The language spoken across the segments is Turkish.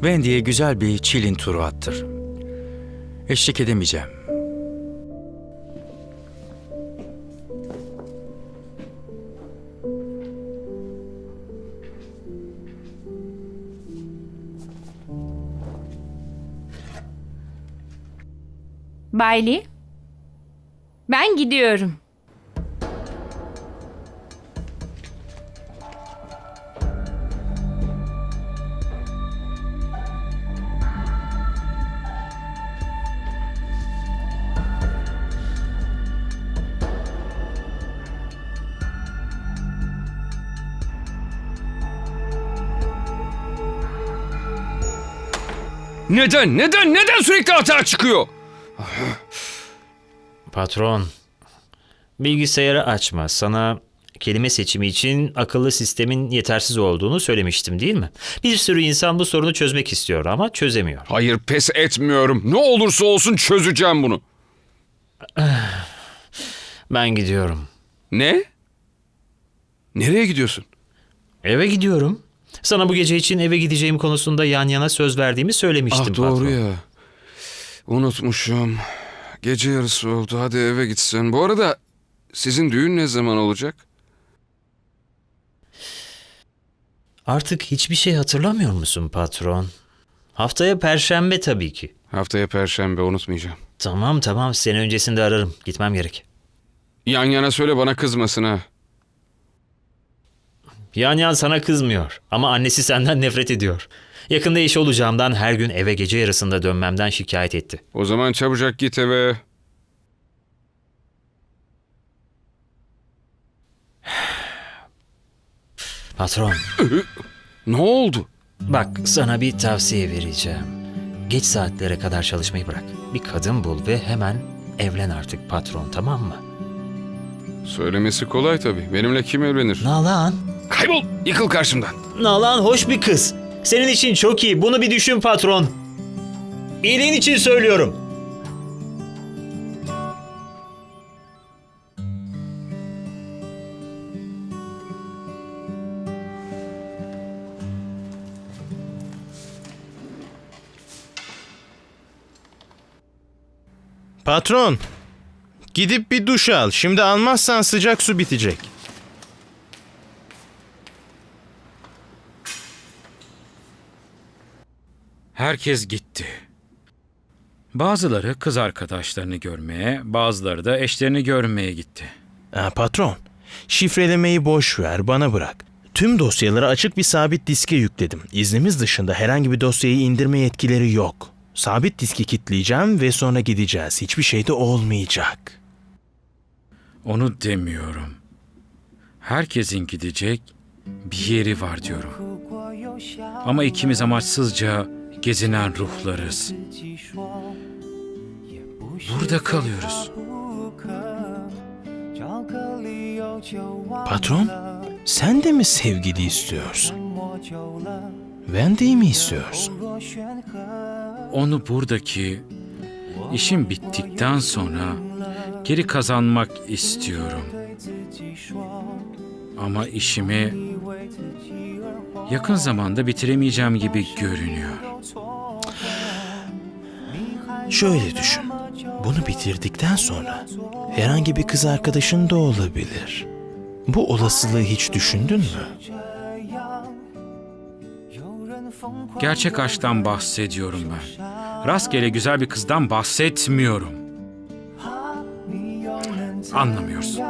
Wendy'ye güzel bir çilin turu attır. Eşlik edemeyeceğim. Bayli. Ben gidiyorum. Neden? Neden? Neden sürekli hata çıkıyor? Patron, bilgisayarı açma. Sana kelime seçimi için akıllı sistemin yetersiz olduğunu söylemiştim değil mi? Bir sürü insan bu sorunu çözmek istiyor ama çözemiyor. Hayır pes etmiyorum. Ne olursa olsun çözeceğim bunu. Ben gidiyorum. Ne? Nereye gidiyorsun? Eve gidiyorum. Sana bu gece için eve gideceğim konusunda yan yana söz verdiğimi söylemiştim ah doğru patron. ya. Unutmuşum. Gece yarısı oldu. Hadi eve gitsen. Bu arada sizin düğün ne zaman olacak? Artık hiçbir şey hatırlamıyor musun patron? Haftaya perşembe tabii ki. Haftaya perşembe unutmayacağım. Tamam tamam seni öncesinde ararım. Gitmem gerek. Yan yana söyle bana kızmasın ha. Yan yan sana kızmıyor ama annesi senden nefret ediyor. Yakında iş olacağımdan her gün eve gece yarısında dönmemden şikayet etti. O zaman çabucak git eve. Patron, Ne oldu? bak sana bir tavsiye vereceğim. Geç saatlere kadar çalışmayı bırak. Bir kadın bul ve hemen evlen artık patron tamam mı? Söylemesi kolay tabii. Benimle kim evlenir? Nalan. Kaybol! Yıkıl karşımdan. Nalan hoş bir kız. Senin için çok iyi. Bunu bir düşün patron. İyiliğin için söylüyorum. Patron, gidip bir duş al. Şimdi almazsan sıcak su bitecek. Herkes gitti. Bazıları kız arkadaşlarını görmeye, bazıları da eşlerini görmeye gitti. Ha, patron, şifrelemeyi boş ver, bana bırak. Tüm dosyaları açık bir sabit diske yükledim. İznimiz dışında herhangi bir dosyayı indirme yetkileri yok. Sabit diski kilitleyeceğim ve sonra gideceğiz. Hiçbir şey de olmayacak. Onu demiyorum. Herkesin gidecek bir yeri var diyorum. Ama ikimiz amaçsızca gezinen ruhlarız. Burada kalıyoruz. Patron, sen de mi sevgili istiyorsun? Wendy'yi mi istiyorsun? Onu buradaki işim bittikten sonra geri kazanmak istiyorum. Ama işimi yakın zamanda bitiremeyeceğim gibi görünüyor. Şöyle düşün. Bunu bitirdikten sonra herhangi bir kız arkadaşın da olabilir. Bu olasılığı hiç düşündün mü? Gerçek aşktan bahsediyorum ben. Rastgele güzel bir kızdan bahsetmiyorum. Anlamıyorsun.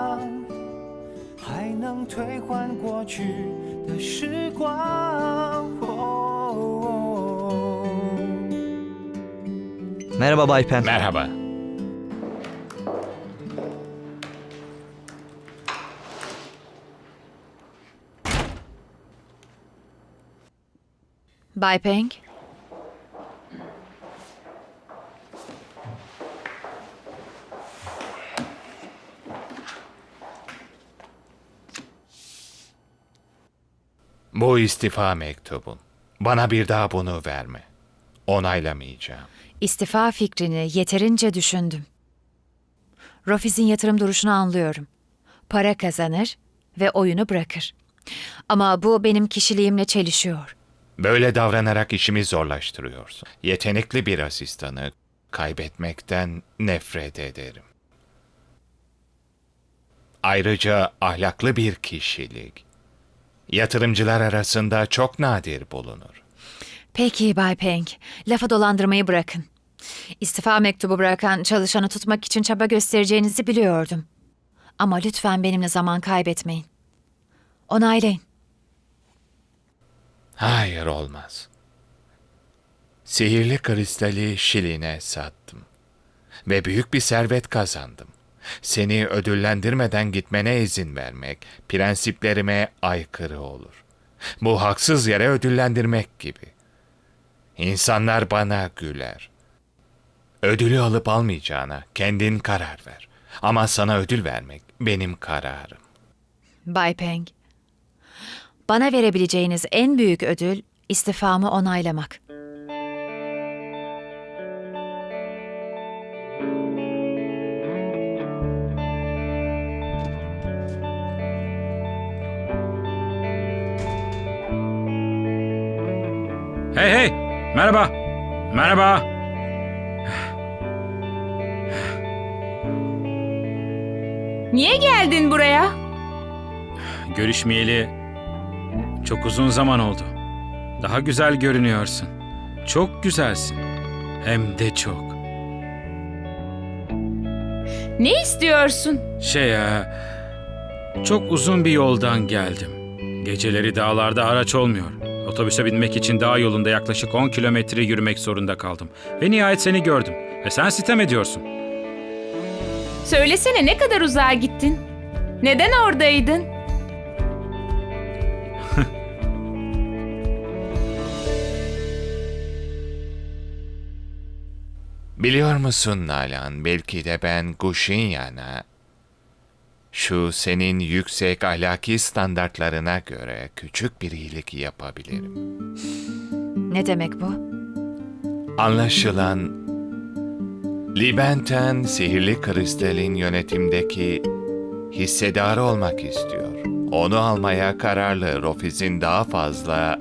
还能退换过去的时光。哦 Merhaba Bay Pen. Merhaba. Bay Peng. Bu istifa mektubun. Bana bir daha bunu verme. Onaylamayacağım. İstifa fikrini yeterince düşündüm. Rofiz'in yatırım duruşunu anlıyorum. Para kazanır ve oyunu bırakır. Ama bu benim kişiliğimle çelişiyor. Böyle davranarak işimi zorlaştırıyorsun. Yetenekli bir asistanı kaybetmekten nefret ederim. Ayrıca ahlaklı bir kişilik yatırımcılar arasında çok nadir bulunur. Peki Bay Peng, lafa dolandırmayı bırakın. İstifa mektubu bırakan çalışanı tutmak için çaba göstereceğinizi biliyordum. Ama lütfen benimle zaman kaybetmeyin. Onaylayın. Hayır olmaz. Sihirli kristali Şilin'e sattım. Ve büyük bir servet kazandım. Seni ödüllendirmeden gitmene izin vermek prensiplerime aykırı olur. Bu haksız yere ödüllendirmek gibi. İnsanlar bana güler. Ödülü alıp almayacağına kendin karar ver. Ama sana ödül vermek benim kararım. Bay Peng, bana verebileceğiniz en büyük ödül istifamı onaylamak. Hey hey! Merhaba! Merhaba! Niye geldin buraya? Görüşmeyeli çok uzun zaman oldu. Daha güzel görünüyorsun. Çok güzelsin. Hem de çok. Ne istiyorsun? Şey ya, çok uzun bir yoldan geldim. Geceleri dağlarda araç olmuyor. Otobüse binmek için dağ yolunda yaklaşık 10 kilometre yürümek zorunda kaldım. Ve nihayet seni gördüm. Ve sen sitem ediyorsun. Söylesene ne kadar uzağa gittin? Neden oradaydın? Biliyor musun Nalan, belki de ben Gushinyan'a şu senin yüksek ahlaki standartlarına göre küçük bir iyilik yapabilirim. Ne demek bu? Anlaşılan Libenten sihirli kristalin yönetimdeki hissedarı olmak istiyor. Onu almaya kararlı Rofiz'in daha fazla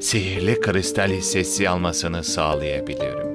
sihirli kristal hissesi almasını sağlayabilirim.